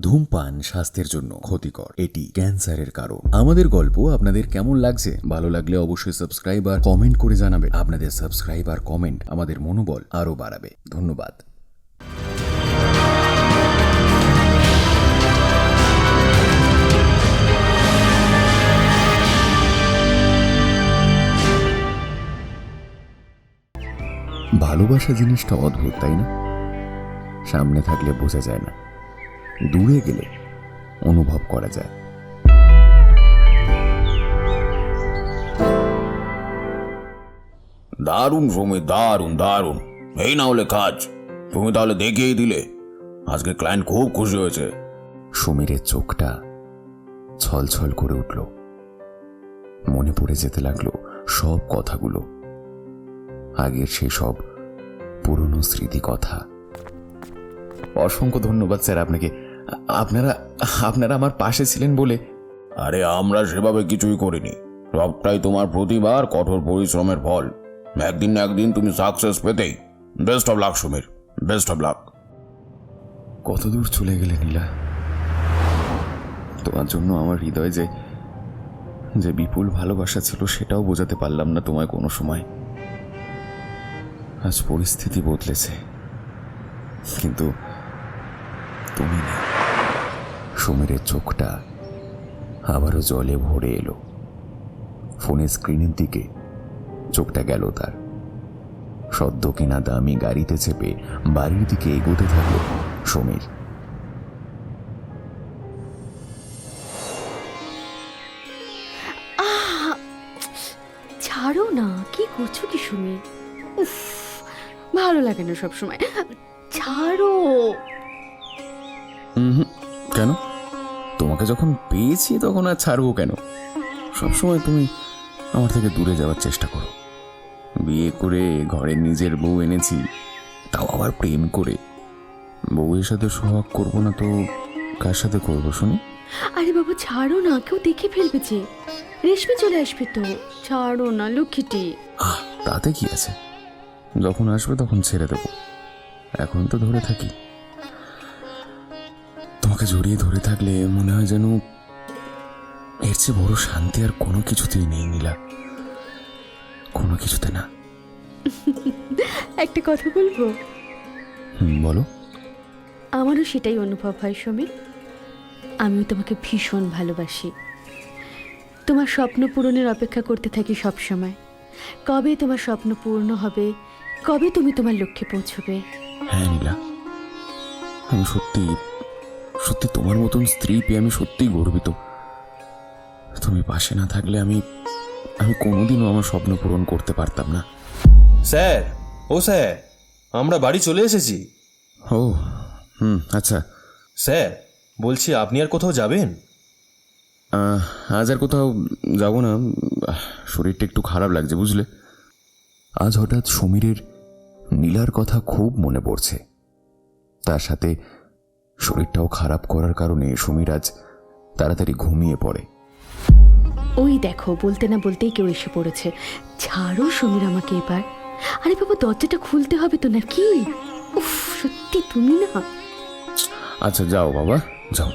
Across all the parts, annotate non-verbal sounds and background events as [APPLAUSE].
ধূমপান স্বাস্থ্যের জন্য ক্ষতিকর। এটি ক্যান্সারের কারণ। আমাদের গল্প আপনাদের কেমন লাগছে? ভালো লাগলে অবশ্যই সাবস্ক্রাইব আর কমেন্ট করে জানাবেন। আপনাদের সাবস্ক্রাইব আর কমেন্ট আমাদের মনোবল আরও বাড়াবে। ধন্যবাদ। ভালোবাসা জিনিসটা অদ্ভুত, তাই না? সামনে থাকলে বোঝা যায় না। দূরে গেলে অনুভব করা যায়। দারুণ সময় দারুণ দারুণ। এই না হলে কাজ। তুমি তাহলে দেখিয়েই দিলে। আজকে ক্লায়েন্ট খুব খুশি হয়েছে। সমীরের চোখটা ছলছল করে উঠল। মনে পড়ে যেতে লাগল সব কথাগুলো। আগের সেই সব পুরনো স্মৃতি কথা অসংখ্য ধন্যবাদ স্যার আপনাকে। আপনারা আপনারা আমার পাশে ছিলেন বলে। আরে আমরা সেভাবে কিছুই করিনি। সবটাই তোমার প্রতিবার কঠোর পরিশ্রমের ফল। একদিন না একদিন তুমি সাকসেস পেতেই। Best of luck Samir. Best of luck কত দূর চলে গেলে নীলা? তোমার জন্য আমার হৃদয় যে যে বিপুল ভালোবাসা ছিল সেটাও বোঝাতে পারলাম না তোমায় কোনো সময়। আজ পরিস্থিতি বদলেছে। কিন্তু তুমি নেই। সমীরের চোখটা আবারও জলে ভরে এলো। ফোনের স্ক্রিনের দিকে চোখটা গেল তার। সদ্য কেনা দামি গাড়িতে চেপে বাড়ির দিকে এগোতে থাকল সমীর। ছাড়ো না, কি করছ কি সুমি উফ, ভালো লাগে না সবসময়। ছাড়ো। কেন? তোমাকে যখন পেয়েছি তখন আর ছাড়বো কেন? সবসময় তুমি আমার থেকে দূরে যাওয়ার চেষ্টা করো। বিয়ে করে ঘরে নিজের বউ এনেছি তাও আবার প্রেম করে। বউয়ের সাথে সোহাগ করব না তো কার সাথে করব শুনি? আরে বাবা ছাড়ো না কেউ দেখে ফেলবে যে। রেশমি চলে আসবে তো। ছাড়ো না লক্ষ্মীটি। তাতে কি আছে? যখন আসবে তখন ছেড়ে দেবো। এখন তো ধরে থাকি। তোমাকে জড়িয়ে ধরে থাকলে মনে হয় যেন এর চেয়ে বড় শান্তি আর কোনো কিছুতেই নেই নীলা। কোনো কিছুতে না। [LAUGHS] একটা কথা বলব? বলো। আমারও সেটাই অনুভব হয় সমীর। আমিও তোমাকে ভীষণ ভালোবাসি। তোমার স্বপ্ন পূরণের অপেক্ষা করতে থাকি সব সময় কবে তোমার স্বপ্ন পূর্ণ হবে কবে তুমি তোমার লক্ষ্যে পৌঁছবে? হ্যাঁ নীলা। আমি সত্যি সত্যি তোমার মতন স্ত্রী পেয়ে আমি সত্যিই গর্বিত। তুমি পাশে না থাকলে আমি আমি কোনোদিনও আমার স্বপ্ন পূরণ করতে পারতাম না। স্যার ও স্যার আমরা বাড়ি চলে এসেছি। ও হুম আচ্ছা। স্যার বলছি আপনি আর কোথাও যাবেন? আজ আর কোথাও যাব না। শরীরটা একটু খারাপ লাগছে বুঝলে? আজ হঠাৎ সমীরের নীলার কথা খুব মনে পড়ছে। তার সাথে শরীরটাও খারাপ করার কারণে সমীর আজ তাড়াতাড়ি ঘুমিয়ে পড়ে। ওই দেখো বলতে না বলতেই কেউ এসে পড়েছে। ছাড়ো সমীর আমাকে এবার। আরে বাবা দরজাটা খুলতে হবে তো না কি? উফ সত্যি তুমি না। আচ্ছা যাও বাবা যাও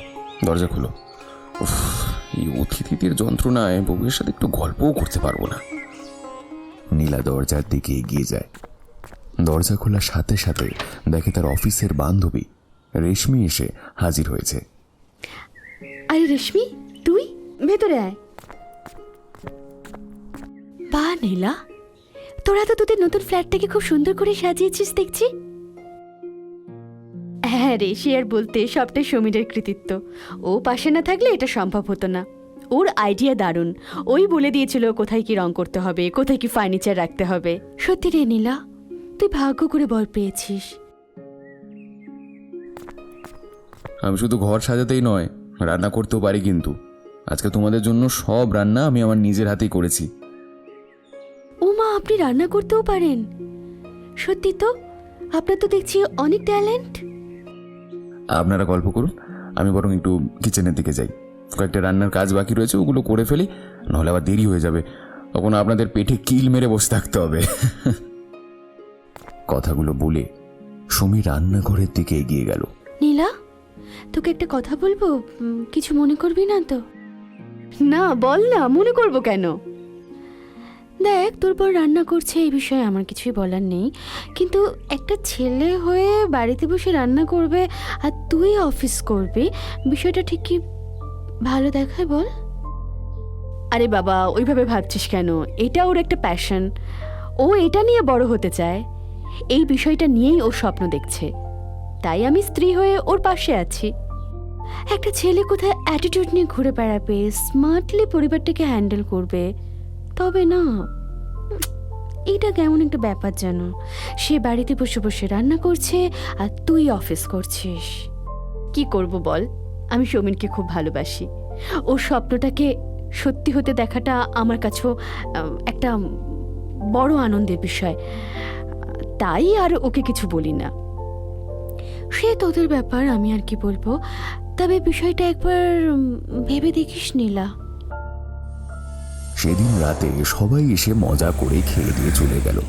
দরজা খুলো। উফ, এই অতিথিদের যন্ত্রণায় বউয়ের সাথে একটু গল্পও করতে পারব না। নীলা দরজার দিকে এগিয়ে যায়। দরজা খোলার সাথে সাথে দেখে তার অফিসের বান্ধবী রেশমি এসে হাজির হয়েছে। আরে রেশমি, তুই? ভেতরে আয়। বা, নীলা, তোরা তো তোদের নতুন ফ্ল্যাটটাকে খুব সুন্দর করে সাজিয়েছিস, দেখছি। হ্যাঁ রে, সে আর বলতে সবটাই সমীরের কৃতিত্ব। ও পাশে না থাকলে এটা সম্ভব হতো না। ওর আইডিয়া দারুণ। ওই বলে দিয়েছিল কোথায় কি রং করতে হবে, কোথায় কি ফার্নিচার রাখতে হবে। সত্যি রে, নীলা, তুই ভাগ্য করে বর পেয়েছিস। আমি শুধু ঘর সাজাতেই নয় রান্না করতেও পারি কিন্তু। আজকে তোমাদের জন্য সব রান্না আমি আমার নিজের হাতেই করেছি। ও মা আপনি রান্না করতেও পারেন। সত্যি তো আপনার তো দেখছি অনেক ট্যালেন্ট। আপনারা গল্প করুন আমি বরং একটু কিচেনের দিকে যাই। কয়েকটা রান্নার কাজ বাকি রয়েছে ওগুলো করে ফেলি নাহলে আবার দেরি হয়ে যাবে। তখন আপনাদের পেটে কিল মেরে বসে থাকতে হবে। কথাগুলো বলে সমী রান্নাঘরের দিকে এগিয়ে গেল। তোকে একটা কথা বলব? কিছু মনে করবি না তো? না বল না মনে করব কেন? দেখ তোর পর রান্না করছে এই বিষয়ে আমার কিছুই বলার নেই। কিন্তু একটা ছেলে হয়ে বাড়িতে বসে রান্না করবে আর তুই অফিস করবি বিষয়টা ঠিক কি ভালো দেখায় বল? আরে বাবা ওইভাবে ভাবছিস কেন? এটা ওর একটা প্যাশন ও এটা নিয়ে বড় হতে চায়। এই বিষয়টা নিয়েই ও স্বপ্ন দেখছে। তাই আমি স্ত্রী হয়ে ওর পাশে আছি। একটা ছেলে কোথায় অ্যাটিটিউড নিয়ে ঘুরে বেড়াবে স্মার্টলি পরিবারটাকে হ্যান্ডেল করবে? তবে না এটা কেমন একটা ব্যাপার যেন সে বাড়িতে বসে বসে রান্না করছে আর তুই অফিস করছিস। কি করব বল? আমি সৌমিনকে খুব ভালোবাসি। ওর স্বপ্নটাকে সত্যি হতে দেখাটা আমার কাছেও একটা বড় আনন্দের বিষয়। তাই আর ওকে কিছু বলি না। সে তোদের ব্যাপার আমি আর কি বলব। তবে বিষয়টা একবার ভেবে দেখিস নীলা। সেদিন রাতে সবাই এসে মজা করে খেয়ে দিয়ে চলে গেল।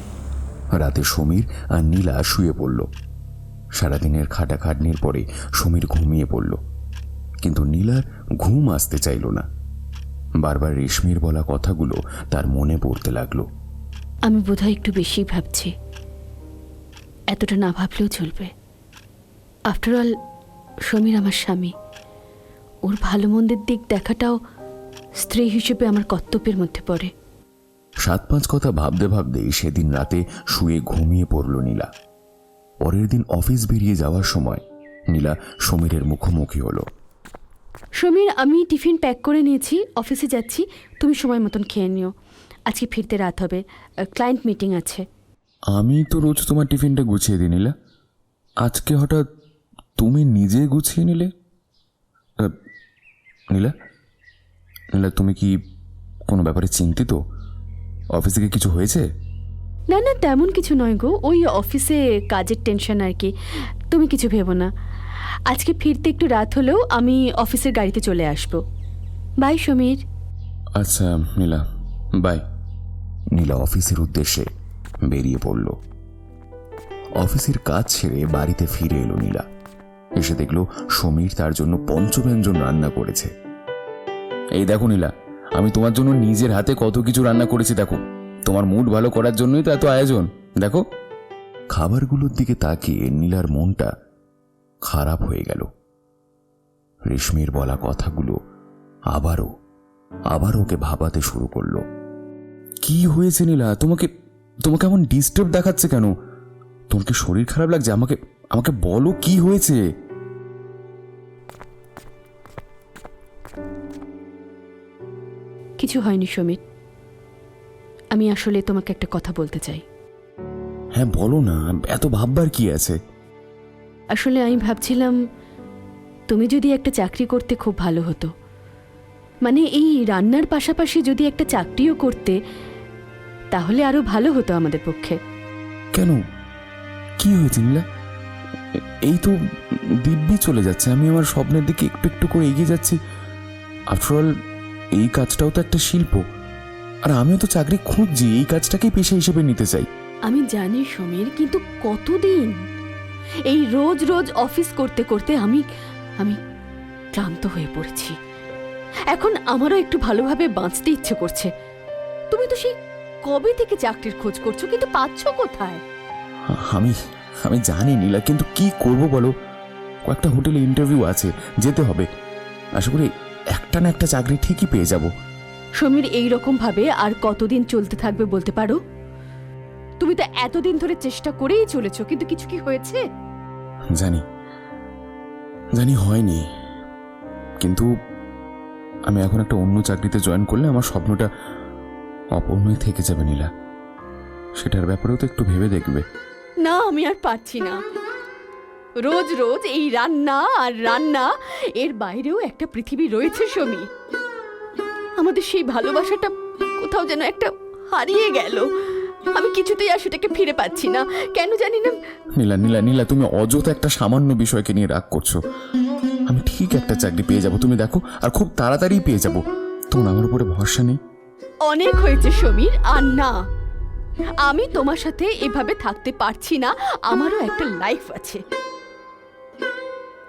রাতে সমীর আর নীলা শুয়ে পড়ল। সারাদিনের খাটাখাটনির পরে সমীর ঘুমিয়ে পড়ল। কিন্তু নীলার ঘুম আসতে চাইল না। বারবার রেশমির বলা কথাগুলো তার মনে পড়তে লাগল। আমি বোধহয় একটু বেশি ভাবছি। এতটা না ভাবলেও চলবে। আফটার অল সমীর আমার স্বামী। ওর ভালো মন্দের দিক দেখাটাও স্ত্রী হিসেবে আমার কর্তব্যের মধ্যে পড়ে। সাত পাঁচ কথা ভাবতে ভাবতেই সেদিন রাতে শুয়ে ঘুমিয়ে পড়ল নীলা। পরের দিন অফিস বেরিয়ে যাওয়ার সময় নীলা সমীরের মুখোমুখি হলো। সমীর আমি টিফিন প্যাক করে নিয়েছি অফিসে যাচ্ছি তুমি সময় মতন খেয়ে নিও। আজকে ফিরতে রাত হবে ক্লায়েন্ট মিটিং আছে। আমি তো রোজ তোমার টিফিনটা গুছিয়ে দিই নীলা। আজকে হঠাৎ তুমি নিজে গুছিয়ে নিলে? নীলা? নীলা তুমি কি কোনো ব্যাপারে চিন্তিত? অফিস থেকে কিছু হয়েছে? না না তেমন কিছু নয় গো। ওই অফিসে কাজের টেনশন আর কি। তুমি কিছু ভেবো না। আজকে ফিরতে একটু রাত হলেও আমি অফিসের গাড়িতে চলে আসব। বাই সমীর। আচ্ছা নীলা। বাই। নীলা অফিসের উদ্দেশ্যে বেরিয়ে পড়ল। অফিসের কাজ ছেড়ে বাড়িতে ফিরে এলো নীলা। এসে দেখল সমীর তার জন্য পঞ্চব্যঞ্জন রান্না করেছে। এই দেখো নীলা, আমি তোমার জন্য নিজের হাতে কত কিছু রান্না করেছি দেখো। তোমার মুড ভালো করার জন্যই তো এত আয়োজন, দেখো। খাবারগুলোর দিকে তাকিয়ে নীলার মনটা খারাপ হয়ে গেল। রেশমির বলা কথাগুলো আবারও আবার ওকে ভাবাতে শুরু করল। কি হয়েছে নীলা? তোমাকে তোমাকে এমন ডিস্টার্ব দেখাচ্ছে কেন? তোমাকে শরীর খারাপ লাগছে? আমাকে আমাকে বলো কি হয়েছে? কিছু হয়নি সমীর আমি আসলে তোমাকে একটা কথা বলতে চাই। হ্যাঁ বলো না এত ভাববার কি আছে? আসলে আমি ভাবছিলাম তুমি যদি একটা চাকরি করতে খুব ভালো হতো। মানে এই রান্নার পাশাপাশি যদি একটা চাকরিও করতে তাহলে আরও ভালো হতো আমাদের পক্ষে। কেন? কি হয়েছে নীলা? এই তো দিব্যি চলে যাচ্ছে আমি আমার স্বপ্নের দিকে একটু একটু করে এগিয়ে যাচ্ছি। আফটারঅল এই কাজটাও তো একটা শিল্প। আর আমিও তো চাকরি খুঁজছি এই কাজটাকেই পেশা হিসেবে নিতে চাই। আমি জানি সমীর কিন্তু কতদিন? এই রোজ রোজ অফিস করতে করতে আমি আমি ক্লান্ত হয়ে পড়েছি। এখন আমারও একটু ভালোভাবে বাঁচতে ইচ্ছে করছে। তুমি তো সেই কবে থেকে চাকরির খোঁজ করছ কিন্তু পাচ্ছ কোথায়? আমি আমি জানি নীলা কিন্তু কি করব বলো? কয়েকটা হোটেলে ইন্টারভিউ আছে যেতে হবে। আশা করি একটা না একটা চাকরি ঠিকই পেয়ে যাব। সমীর এই রকম ভাবে আর কতদিন চলতে থাকবে বলতে পারো? তুমি তো এতদিন ধরে চেষ্টা করেই চলেছো কিন্তু কিছু কি হয়েছে? জানি। জানি হয়নি। কিন্তু আমি এখন একটা অন্য চাকরিতে জয়েন করলে আমার স্বপ্নটা অপূর্ণই থেকে যাবে নীলা। সেটার ব্যাপারেও তো একটু ভেবে দেখবে। না আমি আর পারছি না। রোজ রোজ এই রান্না আর রান্না এর বাইরেও একটা পৃথিবী রয়েছে সমী। আমাদের সেই ভালোবাসাটা কোথাও যেন একটা হারিয়ে গেল। আমি কিছুতেই আর সেটাকে ফিরে পাচ্ছি না। কেন জানি না। নীলা নীলা নীলা তুমি অযথা একটা সামান্য বিষয়কে নিয়ে রাগ করছ। আমি ঠিক একটা চাকরি পেয়ে যাব তুমি দেখো আর খুব তাড়াতাড়ি পেয়ে যাব। তোমার আমার উপরে ভরসা নেই। অনেক হয়েছে সমীর আর না। আমি তোমার সাথে এভাবে থাকতে পারছি না। আমারও একটা লাইফ আছে।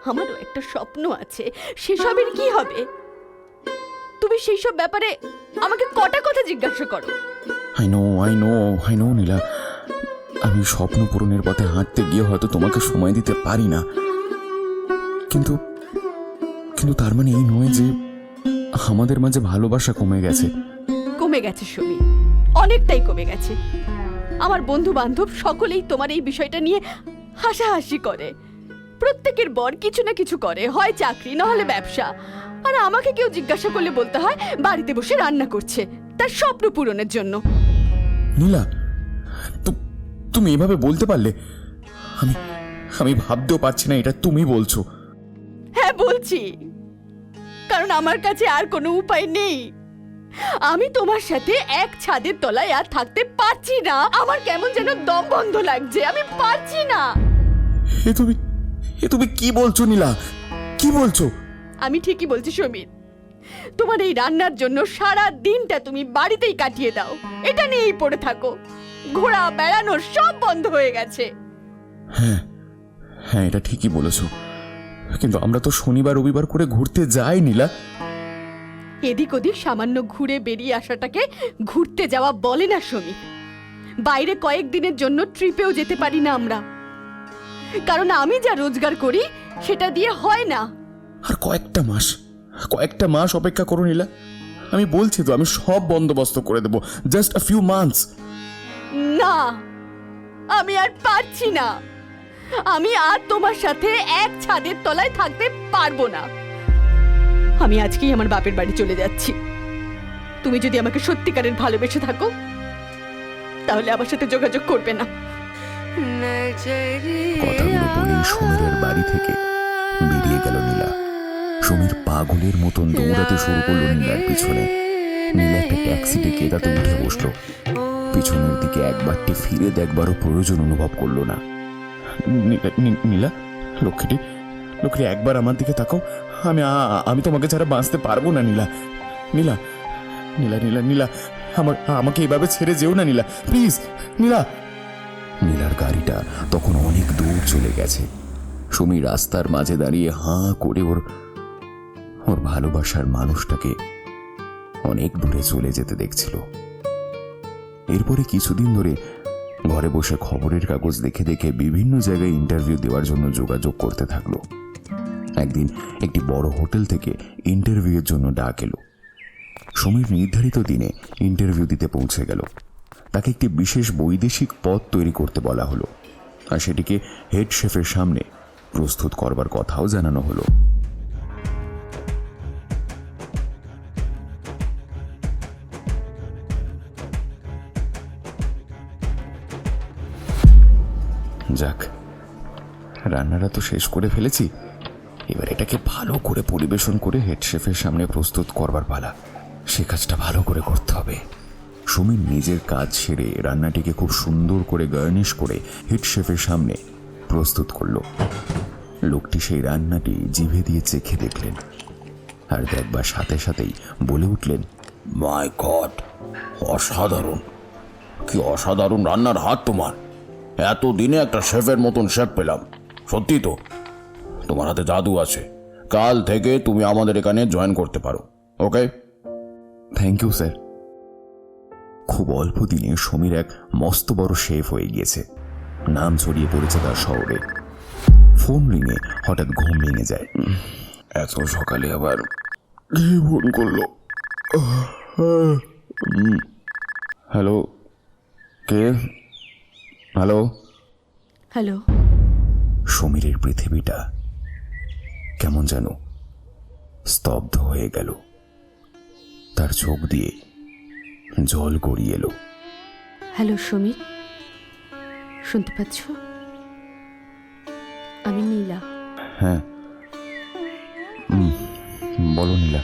আমারও একটা স্বপ্ন আছে। সেসবের কি হবে? তুমি সেই সব ব্যাপারে আমাকে কটা কথা জিজ্ঞাসা করো? I know I know I know Nila. আমি স্বপ্ন পূরণের পথে হাঁটতে গিয়ে হয়তো তোমাকে সময় দিতে পারি না। কিন্তু কিন্তু তার মানে এই নয় যে আমাদের মাঝে ভালোবাসা কমে গেছে। কমে গেছে সুমি। অনেকটাই কমে গেছে। আমার বন্ধু বান্ধব সকলেই তোমার এই বিষয়টা নিয়ে হাসাহাসি করে। প্রত্যেকের বর কিছু না কিছু করে হয় চাকরি না হলে ব্যবসা। আর আমাকে কেউ জিজ্ঞাসা করলে বলতে হয় বাড়িতে বসে রান্না করছে তার স্বপ্ন পূরণের জন্য। নীলা তুমি এভাবে বলতে পারলে আমি আমি ভাবতেও পারছি না এটা তুমি বলছো। হ্যাঁ বলছি। কারণ আমার কাছে আর কোনো উপায় নেই। আমি তোমার সাথে এক ছাদের তলায় আর থাকতে পারছি না। আমার কেমন যেন দম বন্ধ লাগছে আমি পারছি না। এ তুমি এ তুমি কি বলছো নীলা? কি বলছো? আমি ঠিকই বলছি সমীর। তোমার এই রান্নার জন্য সারা দিনটা তুমি বাড়িতেই কাটিয়ে দাও। এটা নিয়েই পড়ে থাকো। ঘোরা বেড়ানো সব বন্ধ হয়ে গেছে। হ্যাঁ হ্যাঁ এটা ঠিকই বলেছ। কিন্তু আমরা তো শনিবার রবিবার করে ঘুরতে যাই নীলা। এদিক ওদিক সামান্য ঘুরে বেরিয়ে আসাটাকে ঘুরতে যাওয়া বলে না সমীর। বাইরে কয়েকদিনের জন্য ট্রিপেও যেতে পারি না আমরা। কারণ আমি যা রোজগার করি সেটা দিয়ে হয় না। আর কয়েকটা মাস কয়েকটা মাস অপেক্ষা করো নীলা। আমি বলছি তো আমি সব বন্দোবস্ত করে দেবো জাস্ট আ ফিউ মান্থস না আমি আর পারছি না। আমি আর তোমার সাথে এক ছাদের তলায় থাকতে পারব না। আমি আজকেই আমার বাপের বাড়ি চলে যাচ্ছি। তুমি যদি আমাকে সত্যিকারের ভালোবেসে থাকো তাহলে আমার সাথে যোগাযোগ করবে না। বলেই সমীরের বাড়ি থেকে বেরিয়ে গেল নীলা। সমীর পাগলের মতন দৌড়াতে শুরু করল নীলার পিছনে। নীলা একটা ট্যাক্সি ডেকে তাতে উঠে বসল। পিছনের দিকে একবারটি ফিরে দেখবারও প্রয়োজন অনুভব করল না। নীলা- লক্ষ্মীটি লক্ষ্মী একবার আমার দিকে তাকাও। আমি আমি তোমাকে ছাড়া বাঁচতে পারব না, নীলা। নীলা নীলা নীলা নীলা, আমার, আমাকে এইভাবে ছেড়ে যেও না, নীলা। প্লিজ, নীলা নীলার গাড়িটা তখন অনেক দূর চলে গেছে। সুমি রাস্তার মাঝে দাঁড়িয়ে হাঁ করে ওর ওর ভালোবাসার মানুষটাকে অনেক দূরে চলে যেতে দেখছিল। এরপরে কিছুদিন ধরে ঘরে বসে খবরের কাগজ দেখে দেখে বিভিন্ন জায়গায় ইন্টারভিউ দেওয়ার জন্য যোগাযোগ করতে থাকল। একদিন একটি বড় হোটেল থেকে ইন্টারভিউয়ের জন্য ডাক এলো। সমীর নির্ধারিত দিনে ইন্টারভিউ দিতে পৌঁছে গেল। তাকে একটি বিশেষ বৈদেশিক পদ তৈরি করতে বলা হলো আর সেটিকে হেড শেফের সামনে প্রস্তুত করবার কথাও জানানো হলো। যাক, রান্নাটা তো শেষ করে ফেলেছি। এবার এটাকে ভালো করে পরিবেশন করে হেড শেফের সামনে প্রস্তুত করবার পালা। সে কাজটা ভালো করে করতে হবে। সুমির নিজের কাজ সেরে রান্নাটিকে খুব সুন্দর করে গার্নিশ করে হেড শেফের সামনে প্রস্তুত করল। লোকটি সেই রান্নাটি জিভে দিয়ে চেখে দেখলেন আর দেখবার সাথে সাথেই বলে উঠলেন, মাই গড, অসাধারণ। কি অসাধারণ রান্নার হাত তোমার। এত দিনে একটা শেফের মতন শেফ পেলাম। সত্যি তো, তোমার হাতে জাদু আছে। কাল থেকে তুমি আমাদের এখানে জয়েন করতে পারো, ওকে? থ্যাংক ইউ স্যার খুব অল্প দিনে সমীর এক মস্ত বড় শেফ হয়ে গিয়েছে। নাম ছড়িয়ে পড়েছে তার শহরে ফোন রিঙে হঠাৎ ঘুম ভেঙে যায়। এত সকালে আবার ফোন করল? হ্যালো? কে? হ্যালো? হ্যালো। সমীরের পৃথিবীটা কেমন যেন স্তব্ধ হয়ে গেল। তার চোখ দিয়ে জল গড়িয়ে এলো। হ্যালো সমীর। শুনতে পাচ্ছ? আমি নীলা। হ্যাঁ। বলো নীলা।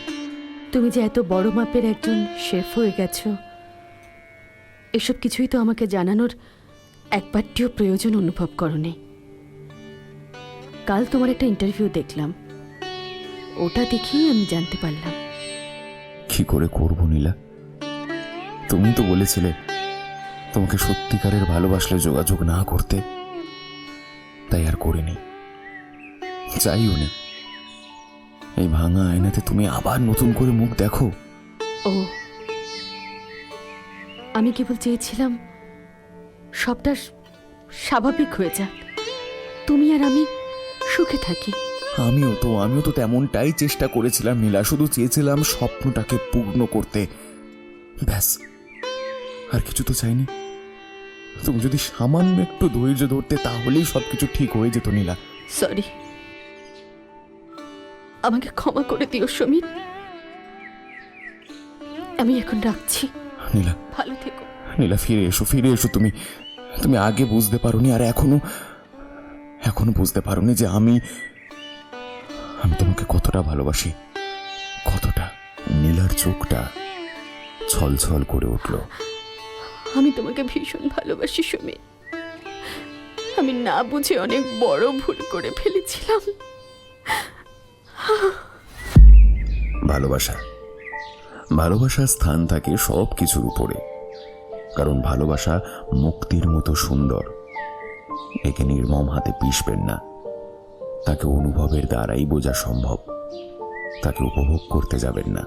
তুমি যে এত বড় মাপের একজন শেফ হয়ে গেছো এসব কিছুই তো আমাকে জানানোর একবারটিও প্রয়োজন অনুভব করনি। কাল তোমার একটা ইন্টারভিউ দেখলাম। ওটা দেখেই আমি জানতে পারলাম। কি করে করব নীলা? তুমি তো বলেছিলে তোমাকে সত্যিকারের ভালোবাসলে যোগাযোগ না করতে। তাই আর করিনি। চাইও নি। এই ভাঙা আয়নাতে তুমি আবার নতুন করে মুখ দেখো। ও। আমি কেবল চেয়েছিলাম সবটা স্বাভাবিক হয়ে যাক। তুমি আর আমি সুখে থাকি। আমিও তো আমিও তো তেমনটাই চেষ্টা করেছিলাম নীলা। শুধু চেয়েছিলাম স্বপ্নটাকে পূর্ণ করতে। ব্যাস। আর কিছু তো চাইনি। তুমি যদি সামান্য একটু ধৈর্য ধরতে তাহলেই সবকিছু ঠিক হয়ে যেত নীলা। সরি আমাকে ক্ষমা করে দিও সমীর। আমি এখন রাখছি। নীলা। ভালো থেকো। নীলা ফিরে এসো ফিরে এসো তুমি। তুমি আগে বুঝতে পারোনি আর এখনও এখনও বুঝতে পারোনি যে আমি আমি তোমাকে কতটা ভালোবাসি কতটা নীলার চোখটা ছলছল করে উঠল। আমি তোমাকে ভীষণ ভালোবাসি সমীর আমি না বুঝে অনেক বড় ভুল করে ফেলেছিলাম। ভালোবাসা। ভালোবাসার স্থান থাকে সব কিছুর উপরে। কারণ ভালোবাসা মুক্তির মতো সুন্দর। একে নির্মম হাতে পিষবেন না। তাকে অনুভবের দ্বারাই বোঝা সম্ভব। তাকে উপভোগ করতে যাবেন না।